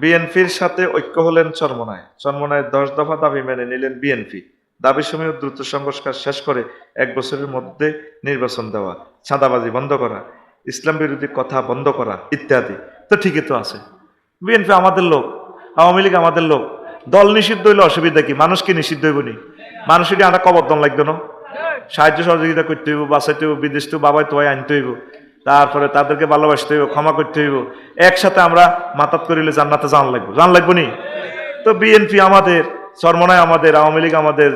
বিএনপির সাথে ঐক্য হলেন চরমনায়। চরমনায় দশ দফা দাবি মেনে নিলেন বিএনপি। দাবি সময় দ্রুত সংস্কার শেষ করে এক বছরের মধ্যে নির্বাচন দেওয়া, চাঁদাবাজি বন্ধ করা, ইসলাম বিরোধী কথা বন্ধ করা ইত্যাদি। তো ঠিকই তো আছে। বিএনপি আমাদের লোক, আওয়ামী লীগ আমাদের লোক। দল নিষিদ্ধ হইলে অসুবিধা কি? মানুষকে নিষিদ্ধ হইব নি? মানুষের আনা কবরদন লাগবে না? সাহায্য সহযোগিতা করতে হইব, বাঁচাইতে হইব, বিদেশ তো বাবাই তোয়াই আনতে হইব। তারপরে তাদেরকে ভালোবাসতে হইব, ক্ষমা করতে হইব। একসাথে আমরা মাতাত করিলে জান্নাতে জান লাগবে। জান লাগবে নি? তো বিএনপি আমাদের চরমনায় আমাদের, আওয়ামী লীগ আমাদের,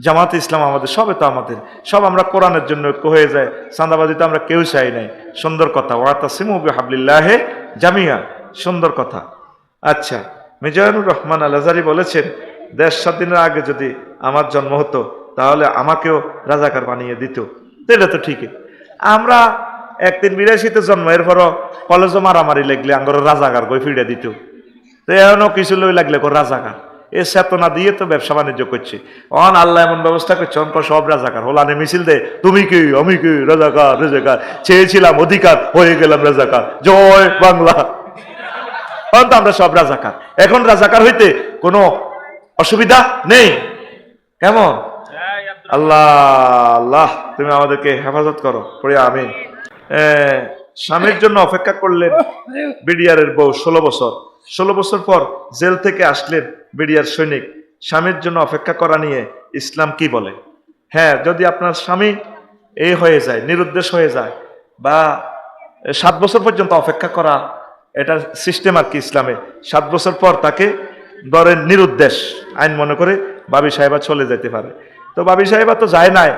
জামাত ইসলাম আমাদের সবে তো আমাদের। সব আমরা কোরআনের জন্য ঐক্য হয়ে যায়। চাঁদাবাজি তো আমরা কেউ চাই নাই। সুন্দর কথা। ওরাতা সিমুবি হাবলিল্লাহে জামিয়া। সুন্দর কথা। আচ্ছা মিজানুর রহমান আল আজারি বলেছেন, দেশ দিনের আগে যদি আমার জন্ম হতো, তাহলে আমাকেও রাজাকার বানিয়ে দিত। এটা তো ঠিকই। আমরা একদিন বিরাশিতে জন্ম এরপরও কলেজও মারামারি লাগলে আঙ্গর রাজাকার গই ফিরে দিত। তো এখনও কিছু লই লাগলে কো রাজাকার। এ চেতনা দিয়ে তো ব্যবসা বাণিজ্য করছে। অন আল্লাহ এমন ব্যবস্থা করছে অন সব রাজাকার। হোলানে মিছিল দে তুমি কি? আমি কি? রাজাকার রাজাকার। চেয়েছিলাম অধিকার হয়ে গেলাম রাজাকার। জয় বাংলা। তখন তো আমরা সব রাজাকার। এখন রাজাকার হইতে কোনো অসুবিধা নেই। কেমন? আল্লাহ আল্লাহ তুমি আমাদেরকে হেফাজত করো। পড়ে আমি স্বামীর জন্য অপেক্ষা করলেন বিডিআরের বউ ষোলো বছর। ষোলো বছর পর জেল থেকে আসলেন বিডিআর সৈনিক। স্বামীর জন্য অপেক্ষা করা নিয়ে ইসলাম কি বলে? হ্যাঁ যদি আপনার স্বামী এই হয়ে যায়, নিরুদ্দেশ হয়ে যায়, বা সাত বছর পর্যন্ত অপেক্ষা করা এটা সিস্টেম আর কি ইসলামে? সাত বছর পর তাকে ধরেন নিরুদ্দেশ, আইন মনে করে বাবি সাহেবা চলে যেতে পারে। তো বাবি সাহেবা তো যায় নাই,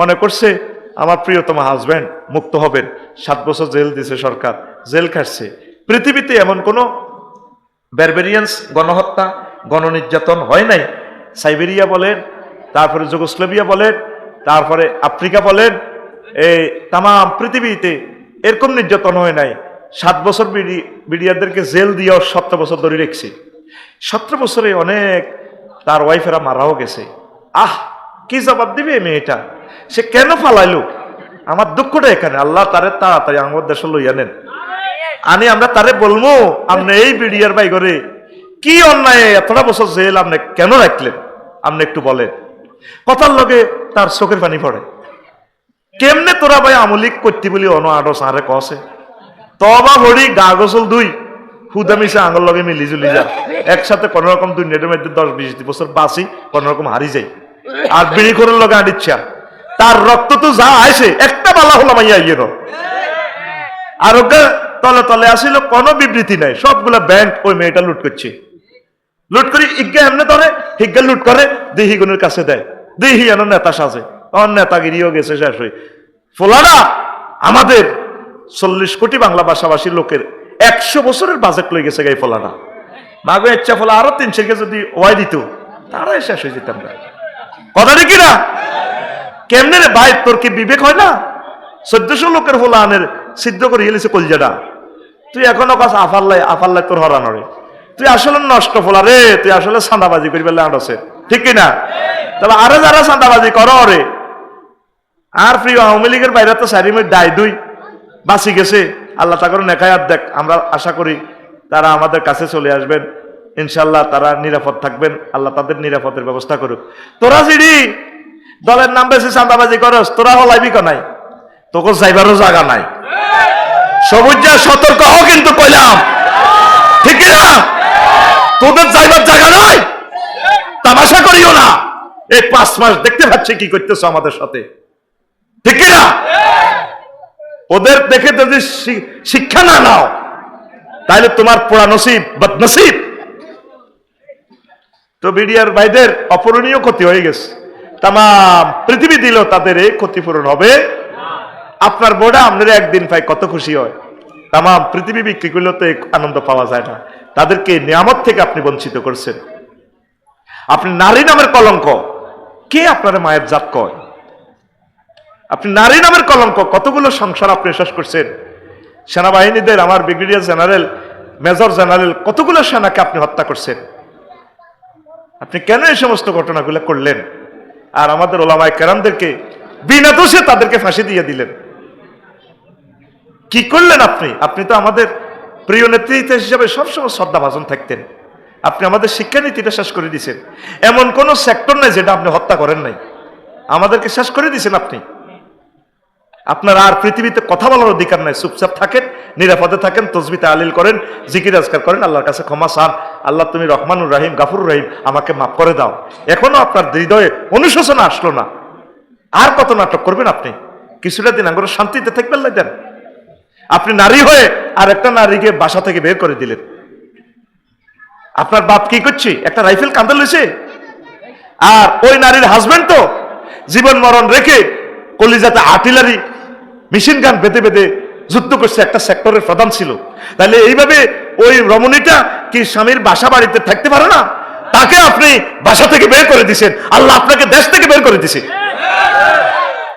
মনে করছে আমার প্রিয়তম হাজব্যান্ড মুক্ত হবেন। সাত বছর জেল দিছে সরকার, জেল খাটছে। পৃথিবীতে এমন কোনো ব্যারবেরিয়ান্স গণহত্যা, গণনির্যাতন হয় নাই? সাইবেরিয়া বলেন, তারপরে যুগোস্লোভিয়া বলেন, তারপরে আফ্রিকা বলেন, এই তাম পৃথিবীতে এরকম নির্যাতন হয় নাই। সাত বছর বিডি, বিডিয়ারদেরকে জেল দিয়েও সতেরো বছর ধরে রেখেছে। সতেরো বছরে অনেক তার ওয়াইফেরা মারাও গেছে। আহ, কি জবাব দিবে মেয়েটা? সে কেন ফালাইলো? আমার দুঃখটা এখানে। আল্লাহ তারে তাড়াতাড়ি আমার দেশে লইয়া নেন। আনি আমরা তারে বলব আপনি এই বিডিয়ার বাই করে কি অন্যায়, এতটা বছর জেল আপনি কেন রাখলেন? আপনি একটু বলেন। কথার লগে তার চোখের পানি পড়ে। কেমনে তোরা ভাই আমলিক করতে বলি অন আডো সারে কসে? তবা হরি গা, গোসল দুই, হুদা মিশে আঙুল লগে মিলি জুলি যা। একসাথে কোনো রকম দুই নেটের মধ্যে দশ বিশ বছর বাঁচি কোনো রকম হারি যাই। আর বিড়ি করে লগে আডিচ্ছা। তার রক্ত তো যা আসে একটা বালা হলাম আইয়া ইয়ে আরোগ্য তলে তলে আসিল, কোনো বিবৃতি নাই, সবগুলা ব্যাংক ওই মেয়েটা লুট করছে। লুট করি, ইজ্ঞা এমনি ধরে, হিজ্ঞা লুট করে, দেহি গুনের কাছে দেয়। দেহি এন নেতা সাজে অন নেতাগিরিও গেছে শেষ হয়ে। ফোলানা আমাদের চল্লিশ কোটি বাংলা ভাষাভাষী লোকের একশো বছরের বাজেট লই গেছে গাই ফোলানা মাগো ইচ্ছা ফলা আরও তিনশো যদি ওয়াই দিত, তারাই শেষ হয়ে যেতাম কথা না কেমনে রে ভাই, তোর কি বিবেক হয় না? চোদ্দশো লোকের ফোলা আনের সিদ্ধ করে গেলেছে কলজাটা। তুই এখনও কাজ আফাল্লাই আফাল্লাই তোর হরানো রে তুই আসলে নষ্ট ফোলা রে, তুই আসলে সান্দাবাজি করি পেলে আনছে ঠিক কি না তবে আরও যারা সান্দাবাজি করো রে আর প্রিয় আওয়ামী লীগের বাইরে তো সারি মধ্যে দায় দুই। বাঁচি গেছে। আল্লাহ তাকর আর দেখ, আমরা আশা করি তারা আমাদের কাছে চলে আসবেন। ইনশাল্লাহ তারা নিরাপদ থাকবেন। আল্লাহ তাদের নিরাপদের ব্যবস্থা করুক। তোরা জিডি দলের নাম বেশি চাঁদাবাজি করস, তোরা হলাইবি নাই তোকে যাইবারও জায়গা নাই। সবুজ যা, সতর্ক হও কিন্তু কইলাম। ঠিক না তোদের যাইবার জায়গা নাই? তামাশা করিও না। এই পাঁচ মাস দেখতে পাচ্ছি কি করতেছো আমাদের সাথে। ঠিক না ওদের দেখে যদি শিক্ষা না নাও তাহলে তোমার পোড়া নসিব, বদনসিব। তো বিডিআর ভাইদের অপূরণীয় ক্ষতি হয়ে গেছে। তাম পৃথিবী দিল তাদের এই ক্ষতিপূরণ হবে। আপনার বোর্ডে আপনারা একদিন পাই কত খুশি হয়। তাম পৃথিবী বিক্রি করলেও তো আনন্দ পাওয়া যায় না। তাদেরকে নিয়ামত থেকে আপনি বঞ্চিত করছেন। আপনি নারী নামের কলঙ্ক। কে আপনার মায়ের জাত কয়? আপনি নারী নামের কলঙ্ক। কতগুলো সংসার আপনি শেষ করছেন? সেনাবাহিনীদের, আমার ব্রিগেডিয়ার জেনারেল, মেজর জেনারেল, কতগুলো সেনাকে আপনি হত্যা করছেন? আপনি কেন এই সমস্ত ঘটনাগুলো করলেন? আর আমাদের ওলামায় কেরামদেরকে বিনা দোষে তাদেরকে ফাঁসি দিয়ে দিলেন। কি করলেন আপনি? আপনি তো আমাদের প্রিয় নেতৃত্ব হিসাবে সবসময় শ্রদ্ধাভাজন থাকতেন। আপনি আমাদের শিক্ষানীতিটা শেষ করে দিয়েছেন। এমন কোন সেক্টর নাই যেটা আপনি হত্যা করেন নাই। আমাদেরকে শেষ করে দিয়েছেন আপনি। আপনার আর পৃথিবীতে কথা বলার অধিকার নাই, চুপচাপ থাকেন, নিরাপদে থাকেন তসবিতে আলিল করেন, জিকির আজকার করেন, আল্লাহর কাছে ক্ষমা চান। আল্লাহ তুমি রহমানুর রাহিম গাফুর রাহিম, আমাকে মাফ করে দাও। এখনও আপনার হৃদয়ে অনুশোচনা আসলো না। আর কত নাটক করবেন আপনি? কিছুটা দিন আঙ্গুর শান্তিতে থাকবেন না দেন? আপনি নারী হয়ে আর একটা নারীকে বাসা থেকে বের করে দিলেন। আপনার বাপ কি করছে? একটা রাইফেল কাঁদে লইছে আর ওই নারীর হাজবেন্ড তো জীবন মরণ রেখে কলিজাতে আর্টিলারি মেশিন গান বেঁধে বেঁধে যুদ্ধ করছে, একটা সেক্টরের প্রধান ছিল। তাহলে এইভাবে ওই রমণীটা কি স্বামীর বাসা বাড়িতে থাকতে পারে না? তাকে আপনি বাসা থেকে বের করে দিছেন। আল্লাহ আপনাকে দেশ থেকে বের করে দিছে।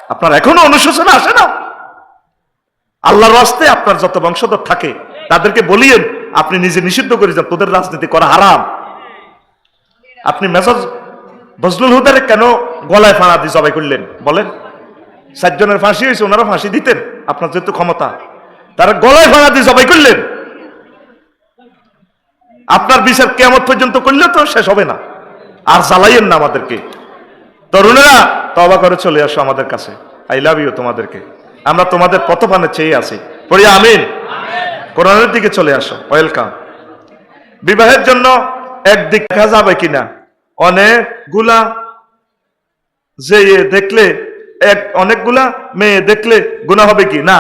আপনার এখনও অনুশোচনা আসে না? আল্লাহর রাস্তে আপনার যত বংশধর থাকে, তাদেরকে বলিয়েন, আপনি নিজে নিষিদ্ধ করে যান, তোদের রাজনীতি করা হারাম। আপনি মেসেজ বজলুল হুদারে কেন গলায় ফাঁড়া দিয়ে জবাই করলেন? বলেন। চারজনের ফাঁসি হয়েছে, ওনারা ফাঁসি দিতেন। আপনার যেহেতু ক্ষমতা। তারা গলায় ফাঁড়া দিয়ে জবাই করলেন। আপনার বিচার কেমন পর্যন্ত করলে তো শেষ হবে না। আর জ্বালাইয়েন না আমাদেরকে। তরুণেরা তবা করে চলে আসো আমাদের কাছে। আই লাভ ইউ তোমাদেরকে। আমরা তোমাদের পথপানে চেয়ে আছি। পড়ি আমিন। কোরআনের দিকে চলে আসো। ওয়েলকাম বিবাহের জন্য একদিক দেখা যাবে কিনা? অনেকগুলা যে দেখলে এক অনেকগুলা মেয়ে দেখলে গুণা হবে কি? না।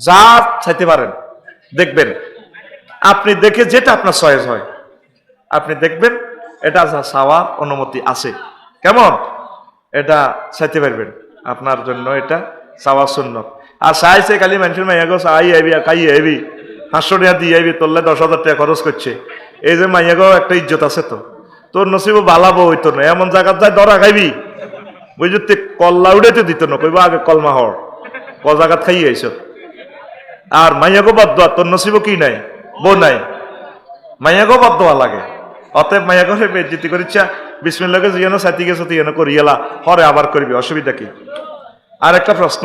যা চাইতে পারেন, দেখবেন। আপনি দেখে যেটা আপনার চয়েস হয়। আপনি দেখবেন, এটা যা চাওয়া অনুমতি আছে। কেমন? এটা চাইতে পারবেন। আপনার জন্য এটা চাওয়া শূন্য আর চাইছে খালি মানুষের মাইয়া গো, চাই আইবি খাই আইবি। পাঁচশো টাকা দিয়ে আইবি, তোরলে দশ হাজার টাকা খরচ করছে। এই যে মাইয়া গো, একটা ইজ্জত আছে তো। তোর নসিব বালাবো হইতো না এমন জায়গার যায় দরা খাইবি। বুঝতে কল্লা উড়াইতে দিত না, কইবা আগে কলমা হর ক জায়গাত খাই আইস আর মাইয়াগো বাদ দোয়া, তোর নসিব কি নাই? বউ নাই। মাইয়াগো বাদ দোয়া লাগে। অতএব মাইয়াগো সে বেজ্জিতি করিচ্ছা বিসমিল্লাকে জিয়ানো সাথী গেছো তুই এনে করিয়েলা হরে আবার করবি, অসুবিধা কি? আর একটা প্রশ্ন,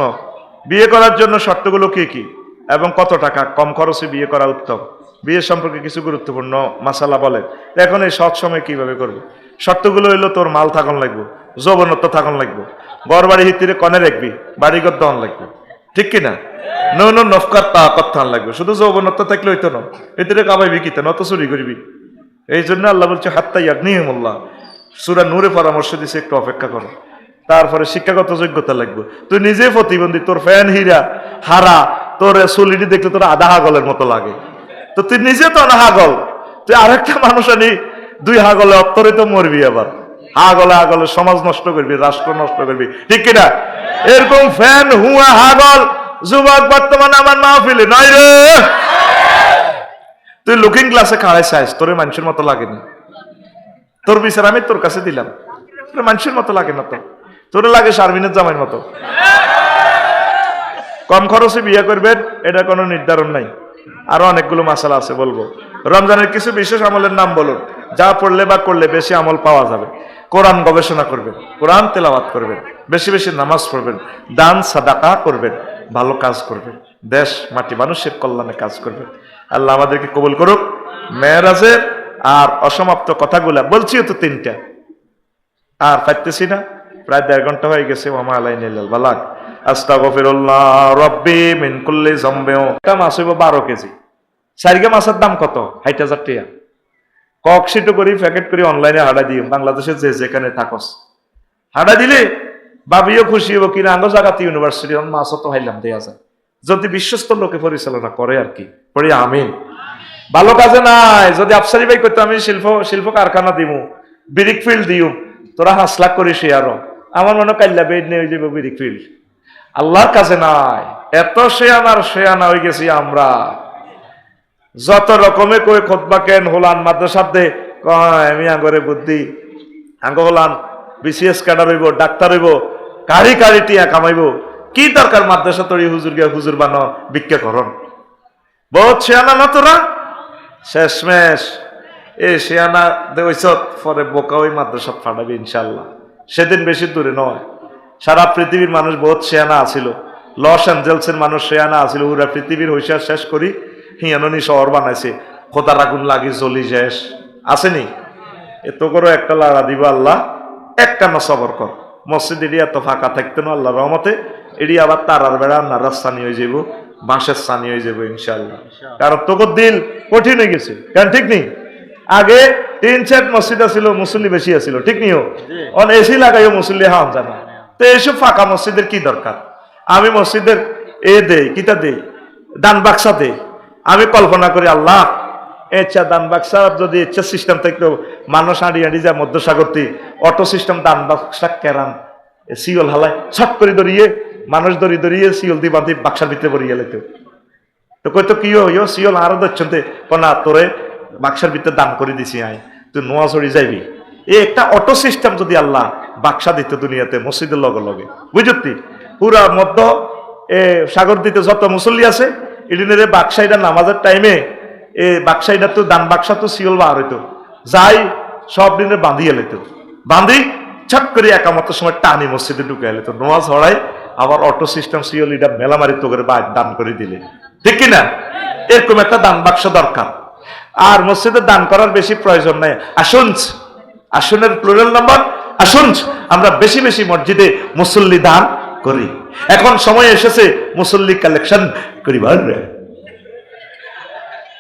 বিয়ে করার জন্য শর্তগুলো কি কি? এবং কত টাকা? কম খরচে বিয়ে করা উত্তম। বিয়ে সম্পর্কে কিছু গুরুত্বপূর্ণ মাসালা বলে এখন এই সৎ সময় কীভাবে করবে? শর্তগুলো হইল তোর মাল থাকন লাগবে। যৌবনত্ব থাকন লাগবে। বর বাড়ি হিতিরে কনে রাখবি, বাড়িঘর দহন লাগবে। ঠিক কিনা? নো নো, নফকার তা কথান লাগবে। শুধু যৌবনত্ব থাকলে হইতো না। হিতিরে কামাইবি কিতে? নত চুরি করবি। এই জন্য আল্লাহ বলছে হাত্তাই নিহিমুল্লাহ সুরা নূরে পরামর্শ দিছে, একটু অপেক্ষা করো। তারপরে শিক্ষাগত যোগ্যতা লাগবে। তুই নিজে প্রতিবন্ধী, তোর ফ্যান হীরা, হারা, তোর সুলিটি দেখলে তোর আধা হাগলের মতো লাগে। তো তুই নিজে তো না হাগল তুই আরেকটা মানুষ আনি, দুই হাগলে অত্তরে তো মরবি আবার। হাগলে হাগলে সমাজ নষ্ট করবি, রাষ্ট্র নষ্ট করবি। ঠিক কিনা এরকম ফ্যান হুয়া, হাগল, যুবক, বর্তমানে আমার মাহফিলে নাই রে। তুই লুকিং গ্লাসে খাড়াই চাইস তোর মানুষের মতো লাগেনি। তোর বিচার আমি তোর কাছে দিলাম। তোর মানুষের মতো লাগে না তো। তোর লাগে শারমিনের জামাইয়ের মতো। কম খরচে বিয়ে করবেন, এটা কোনো নির্ধারণ নাই। আরও অনেকগুলো মাসালা আছে, বলব। রমজানের কিছু বিশেষ আমলের নাম বলুন। যা পড়লে বা করলে বেশি আমল পাওয়া যাবে। কোরআন গবেষণা করবেন, কোরআন তেলাওয়াত করবেন, বেশি বেশি নামাজ পড়বেন, দান, সাদাকা করবেন, ভালো কাজ করবেন, দেশ, মাটি, মানুষের কল্যাণে কাজ করবেন। আল্লাহ আমাদেরকে কবুল করুক মেয়েরাজের আর অসমাপ্ত কথাগুলা, বলছি তো তিনটা। আর পাইতেছি না, প্রায় দেড় ঘণ্টা হয়ে গেছে মামা আলাই নিলাল বালাক রব্বি মিন কুল্লি জম্বেও একটা মাছ হইব বারো কেজি। সারিকে মাছের দাম কত? হাজার টিয়া কক সিটো করি, প্যাকেট করি অনলাইনে হাডা দিই বাংলাদেশে যে যেখানে থাকস। হাডা দিলে বাবিও খুশি হব কিনা? আঙ্গ জাগাতে ইউনিভার্সিটি মাছও তো হাইলাম দেয়া যায়। যদি বিশ্বস্ত লোকে পরিচালনা করে আর কি, পড়ি আমিন। ভালো কাজে নাই। যদি আফসারি ভাই করতো আমি শিল্প শিল্প কারখানা দিমু, বিরিক ফিল্ড দিও। তোরা হাঁস লাখ করিস আরও। আমার মনে কাল্লা বেড নিয়ে যাব বিরিক ফিল্ড আল্লাহর কাছে নাই। এত শেয়ানার শেয়ানা হয়ে গেছি আমরা। যত রকমে কই খোদবা কেন হলান মাদ্রাসার দে, কয়, আমি আঙ্গরে বুদ্ধি। আঙ্গ হলান বিসিএস ক্যাডার হইব, ডাক্তার হইব, কারি কারি টিয়া কামাইব। কি দরকার মাদ্রাসা তৈরি হুজুর গিয়া হুজুর বানো, ভিক্ষা করন? বহুত শেয়ানা না তোরা? শেষমেশ। এ শেয়ানা দেওয়াইছ পরে বোকা ওই মাদ্রাসা ফাটাবি ইনশাল্লাহ সেদিন বেশি দূরে নয়। সারা পৃথিবীর মানুষ বহুত শেয়ানা আছিল। লস অ্যাঞ্জেলসের মানুষ শেয়ানা আছিল। পুরা পৃথিবীর হইসার শেষ করি হিয়াননি শহর বানাইছে। খোদার আগুন লাগি জ্বলি শেষ আসেনি? এত করে একটা লাড়া দিব আল্লাহ। একটা না সবর কর। মসজিদ এটি এত ফাঁকা থাকতো না আল্লাহ রহমতে। এটি আবার তারার বেড়া নারার স্থানি হয়ে যাব বাঁশের স্থানি হয়ে যাব ইনশাল্লাহ কারণ তোকে দিল কঠিন হয়ে গেছে। কেন ঠিক নেই? আগে তিন চার মসজিদ আছিল মুসল্লি বেশি আছিল ঠিক নিও অন এসি লাগাইও মুসল্লি হাম জানা। তো এইসব ফাঁকা মসজিদের কি দরকার? আমি মসজিদের এ দেই কিতা দেই? দান বাক্সা দেই। আমি কল্পনা করি, আল্লাহ ইচ্ছা দান বাক্সা যদি ইচ্ছা সিস্টেম থাকতো মানুষ আড়ি আড়ি যায় মধ্যসাগরতি অটো সিস্টেম দান বাক্সা কেরান এ সিওল হালায়, ছট করে দরিয়ে মানুষ দড়ি দরিয়ে সিওল দি বাঁধি বাক্সার ভিতরে পড়িয়ে লেতো। তো কই তো কি হইও সিওল আরও দচ্ছেন না, তোরে বাক্সার ভিতরে দান করে দিছি আই তুই নোয়া চড়ি যাইবি। এই একটা অটো সিস্টেম যদি আল্লাহ বাক্সা দিত দুনিয়াতে, মসজিদের লগে লগে। বুঝতি পুরা মধ্য, এ সাগর দিতে যত মুসল্লি আছে এদিনের বাক্সাইটা নামাজের টাইমে এ বাক্সাইটা তো দান বাক্সা তো সিওল বার হইতো। যাই সব দিনে বাঁধিয়ে লেতো বাঁধি ছট করে একামত সময় টানি মসজিদে ঢুকে এলে তো। নোয়াজ হড়াই আবার অটো সিস্টেম সিওল এটা মেলামারি তো করে দান করে দিলে। ঠিক কিনা? এরকম একটা দান বাক্স দরকার। আর মসজিদে দান করার বেশি প্রয়োজন নাই। আসুন, আসনের প্লুরাল নাম্বার আসুন। আমরা বেশি বেশি মসজিদে মুসল্লি দান করি। এখন সময় এসেছে মুসল্লি কালেকশন করিবার।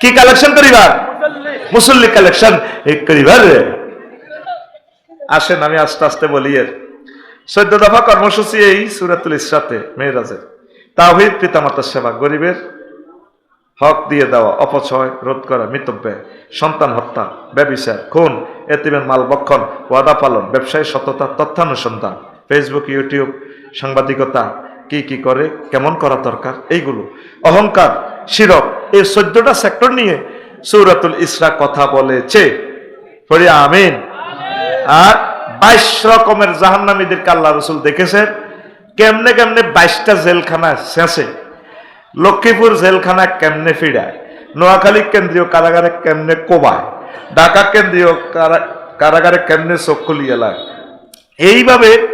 কি কালেকশন করিবার? মুসল্লি কালেকশন করিবার। আসেন, আমি আস্তে আস্তে বলি এর। চোদ্দ দফা কর্মসূচি এই সুরাতুল ইসরাতে, মেয়েরাজের। তাহিদ পিতামাতার সেবা, গরিবের হক দিয়ে দেওয়া, অপচয়, রোধ করা, মিতব্যয়, সন্তান হত্যা, ব্যবিচার, খুন, এতিমের মাল বক্ষণ ওয়াদা পালন, ব্যবসায়ী সততা, তথ্যানুসন্ধান। ফেসবুক ইউটিউব সাংবাদিকতা, কি কি করে, কেমন করা দরকার, এইগুলো। অহংকার, শিরক, এই চোদ্দটা সেক্টর নিয়ে সৌরাতুল ইসরা কথা বলেছে। আমিন। আর বাইশ রকমের জাহান্নামীদেরকে আল্লাহ রসুল দেখেছেন। কেমনে কেমনে বাইশটা জেলখানা শেষে, লক্ষ্মীপুর জেলখানা কেমনে ফিরায়, নোয়াখালী কেন্দ্রীয় কারাগারে কেমনে কোবায়, ঢাকা কেন্দ্রীয় কারা- কারাগারে কেমনে চক্ষুলি এলায়। এইভাবে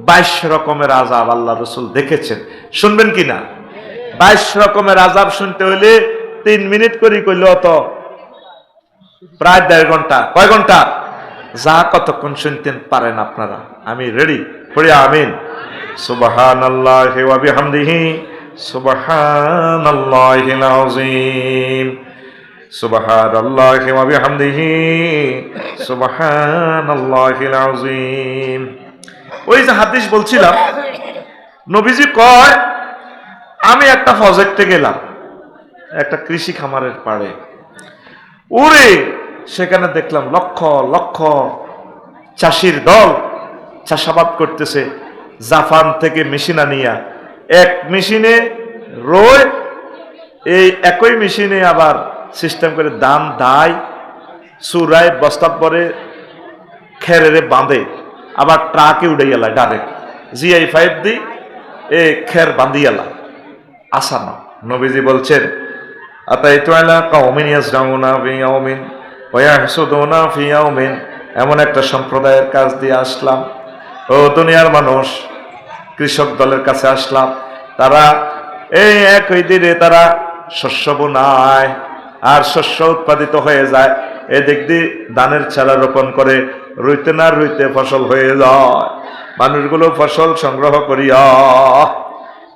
বাইশ রকমের আজাব আল্লাহ রসুল দেখেছেন। শুনবেন কি না? বাইশ রকমের আজাব শুনতে হইলে তিন মিনিট করি কইল, অত প্রায় দেড় ঘণ্টা। কয় ঘণ্টা? যা কতক্ষণ শুনতেন পারেন আপনারা। আমি রেডি পড়ি, আমিন। সুবাহান আল্লাহ সুবাহান আল্লাহ সুবাহান আল্লাহ সুবাহান আল্লাহ ওই যে হাদিস বলছিলাম, নবীজি কয়, আমি একটা প্রজেক্টে গেলাম একটা কৃষি খামারের পাড়ে। ওরে সেখানে দেখলাম লক্ষ লক্ষ চাষির দল চাষাবাদ করতেছে জাপান থেকে মেশিন আনিয়া। এক মেশিনে রোয়, এই একই মেশিনে আবার সিস্টেম করে দাম দায় সুরায় বস্তা পরে খেরেরে বাঁধে। আবার ট্রাকে উড়ে গেলা ডাইরেক্ট জিআই ফাইভ দি, এ খের বাঁধি গেলা আসানো নবীজি বলছেন এমন একটা সম্প্রদায়ের কাজ দিয়ে আসলাম। ও দুনিয়ার মানুষ, কৃষক দলের কাছে আসলাম। তারা এই একই দিনে তারা শস্য বোনায়, আর শস্য উৎপাদিত হয়ে যায়। এদিক দিয়ে ধানের চারা রোপণ করে রুইতে না রুইতে ফসল হয়ে যায়। মানুষগুলো ফসল সংগ্রহ করিয়া,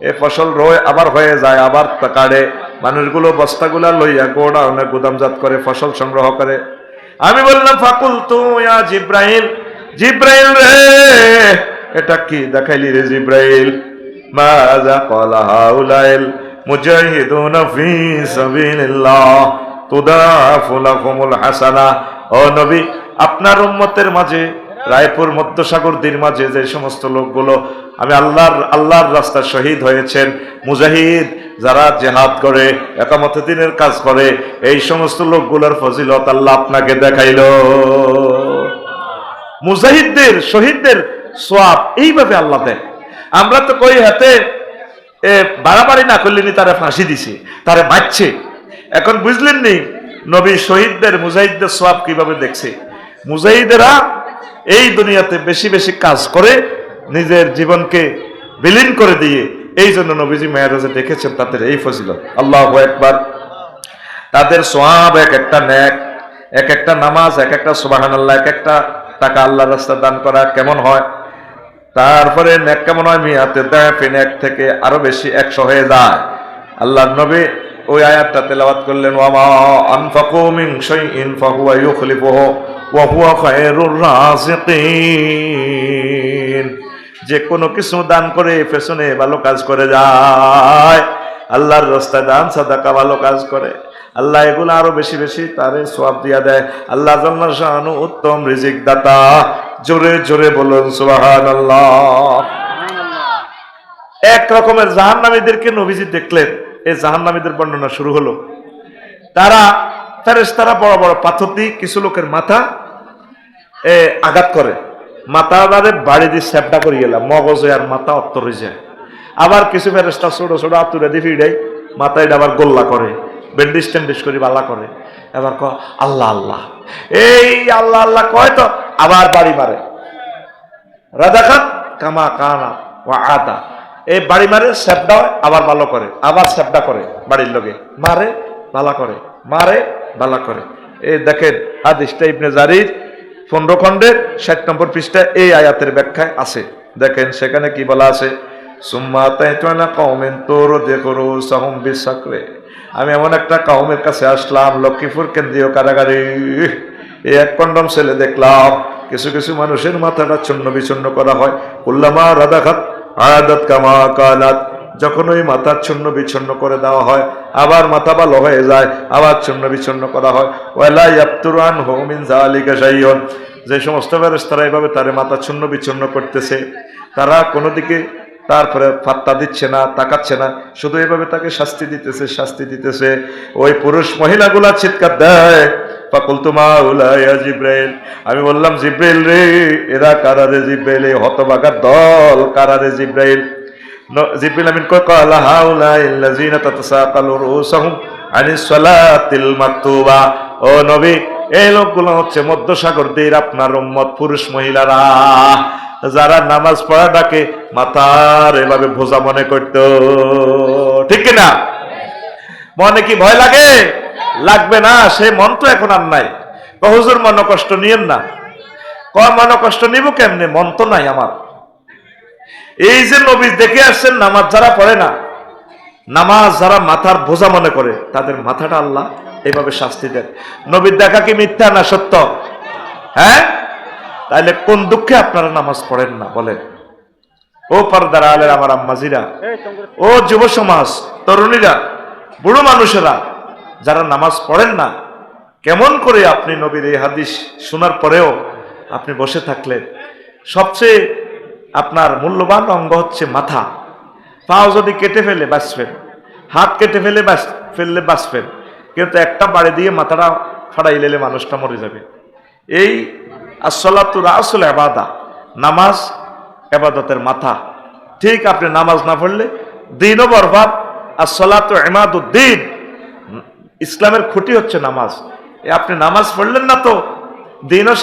এ ফসল রয়ে আবার হয়ে যায়, আবার কাড়ে। মানুষগুলো বস্তাগুলা লইয়া গোডাউনে গুদামজাত করে ফসল সংগ্রহ করে। আমি বললাম ফাকুল তু ইয়া জিব্রাইল। জিব্রাইল রে, এটা কি দেখাইলি রে জিব্রাইল? মাযা ক্বালা হাউলাইল মুজাহিদুনা ফি সাবিলিল্লাহ, তুদাফু লাকুমুল হাসানা। ও নবী আপনার উম্মতের মাঝে, রায়পুর মধ্যসাগর দ্বীর মাঝে যে সমস্ত লোকগুলো, আমি আল্লাহর আল্লাহর রাস্তায় শহীদ হয়েছেন, মুজাহিদ যারা জেহাদ করে, একামত দিনের কাজ করে, এই সমস্ত লোকগুলোর ফজিলত আল্লাহ আপনাকে দেখাইল। মুজাহিদদের, শহীদদের সোয়াব এইভাবে আল্লাহ দেয়। আমরা তো কই হাতে, এ বাড়াবাড়ি না করলেনি তারা ফাঁসি দিছে, তারা মারছে। এখন বুঝলেন নি, নবী শহীদদের, মুজাহিদদের সোয়াব কীভাবে দেখছে? মুজাহিদেরা এই দুনিয়াতে বেশি বেশি কাজ করে, নিজের জীবনকে বিলীন করে দিয়ে এই জন্য নবীজি মেয়ারাজে দেখেছেন তাদের এই ফজিলত। আল্লাহ একবার তাদের সোয়াব এক একটা ন্যাক এক একটা নামাজ, এক একটা সুবাহান আল্লাহ এক একটা টাকা আল্লাহ রাস্তা দান করা কেমন হয়? তারপরে ন্যাক কেমন হয়? মিয়াতে দেয় এক থেকে আরও বেশি একশো হয়ে যায়। আল্লাহ নবী ওই আয়াতটা তেলাওয়াত করলেন ওয়ামা আনফাকু মিন শাইইন ফাহুয়া ইউখলিফুহু ওয়া হুয়া খায়রুর রাযিকিন যে কোনো কিছু দান করে পেছনে ভালো কাজ করে যায়। আল্লাহর রাস্তায় দান সাদাকা ভালো কাজ করে। আল্লাহ এগুলো আরও বেশি বেশি তারে সোয়াব দিয়া দেয়। আল্লাহ শাহানু উত্তম রিজিক দাতা জোরে জোরে বলুন সুবহানাল্লাহ। এক রকমের জাহান্নামীদেরকে নবীজি দেখলেন। এই জাহান্নামীদের বর্ণনা শুরু হলো। তারা, ফেরেশতারা বড় বড় পাথর দিয়ে কিছু লোকের মাথা আঘাত করে। মাথা আবারে বাড়ি দিয়ে স্যাপটা করে গেলাম মগজে আর মাথা অত্তরে যায় আবার কিছু ফেরেস্তা ছোট ছোট আতুরে দিয়ে ফিরাই, মাথায় আবার গোল্লা করে। বেন্ডিস টেন্ডিস করে বালা করে। এবার ক আল্লাহ আল্লাহ। এই আল্লাহ আল্লাহ কয় তো, আবার বাড়ি মারে। রাজা খান কামা কানা ও আদা এই বাড়ি মারে স্যাপটা হয়, আবার ভালো করে আবার স্যাপটা করে বাড়ির লোকে। মারে ভালা করে মারে ভালা করে। এই দেখেন হাদিসটা ইবনে জারির পনেরো খণ্ডের ষাট নম্বর পৃষ্ঠা এই আয়াতের ব্যাখ্যায় আছে। দেখেন সেখানে কি বলা আছে? আমি এমন একটা কওমের কাছে আসলাম লক্ষ্মীপুর কেন্দ্রীয় কারাগারে। এই এক কন্ডম ছেলে দেখলাম কিছু কিছু মানুষের মাথাটা চূর্ণ বিচূর্ণ করা হয়। উল্লামা রাদাখাত আয়াদাত কামা কানাত যখন ওই মাথা চূর্ণ বিচ্ছন্ন করে দেওয়া হয়, আবার মাথা ভালো হয়ে যায়, আবার চূর্ণ বিচ্ছন্ন করা হয়। ওয়ালা ইয়াবতুরান হুমিন জালিকা শাইয়ুন যে সমস্ত ফেরেশতারা এভাবে তারে মাথা চূর্ণ বিচ্ছন্ন করতেছে, তারা কোনো দিকে তারপরে ফাত্তা দিচ্ছে না, তাকাচ্ছে না, শুধু এভাবে তাকে শাস্তি দিতেছে শাস্তি দিতেছে। ওই পুরুষ মহিলাগুলা চিৎকার দেয় জিব্রাইল। আমি বললাম, জিব্রাইল রে, এরা কারারে জিব্রাইল? এই হতবাগার দল কারারে জিব্রাইল? ন- জিব্রিল আমিন কয়, কালা হাউলা ইল্লাযিনা তাতাসাকালু রুসাহুম আনিস সালাতিল মাকতুবা। ও নবী, এই লোকগুলো হচ্ছে মধ্যসাগর তীর আপনার উম্মত পুরুষ মহিলারা। যারা নামাজ পড়াটাকে মাথার এভাবে ভোজা মনে করত। ঠিক না মনে কি ভয় লাগে? লাগবে না সে মন তো এখন আর নাই। হুজুর মন কষ্ট নিয়েন না। কয় মন কষ্ট নিব কেমনে? মন তো নাই আমার। এই যে নবী দেখে আসছেন নামাজ যারা পড়ে না নামাজ যারা মাথার বোঝা মনে করে তাদের মাথাটা আল্লাহ এইভাবে শাস্তি দেন। নবীর দেখা কি মিথ্যা না সত্য? হ্যাঁ? তাহলে কোন দুঃখে আপনারা নামাজ পড়েন না বলেন। ও পর্দার আলের আমার আম্মাজিরা ও যুব সমাজ তরুণীরা বুড়ো মানুষেরা যারা নামাজ পড়েন না, কেমন করে আপনি নবীর এই হাদিস শোনার পরেও আপনি বসে থাকলেন? সবচেয়ে আপনার মূল্যবান অঙ্গ হচ্ছে মাথা। পাও যদি কেটে ফেলে বাঁচবেন হাত কেটে ফেলে বাঁচ ফেললে বাঁচবেন কিন্তু একটা বাড়ি দিয়ে মাথাটা ফাড়াই লেলে মানুষটা মরে যাবে। এই আসলাতু রাসুল আবাদা, নামাজ এবাদতের মাথা। ঠিক আপনি নামাজ না পড়লে দিনও বরবাদ আসলাতু এমাদুদ্দিন ইসলামের খুঁটি হচ্ছে নামাজ। আপনি নামাজ পড়লেন না তো? দিনও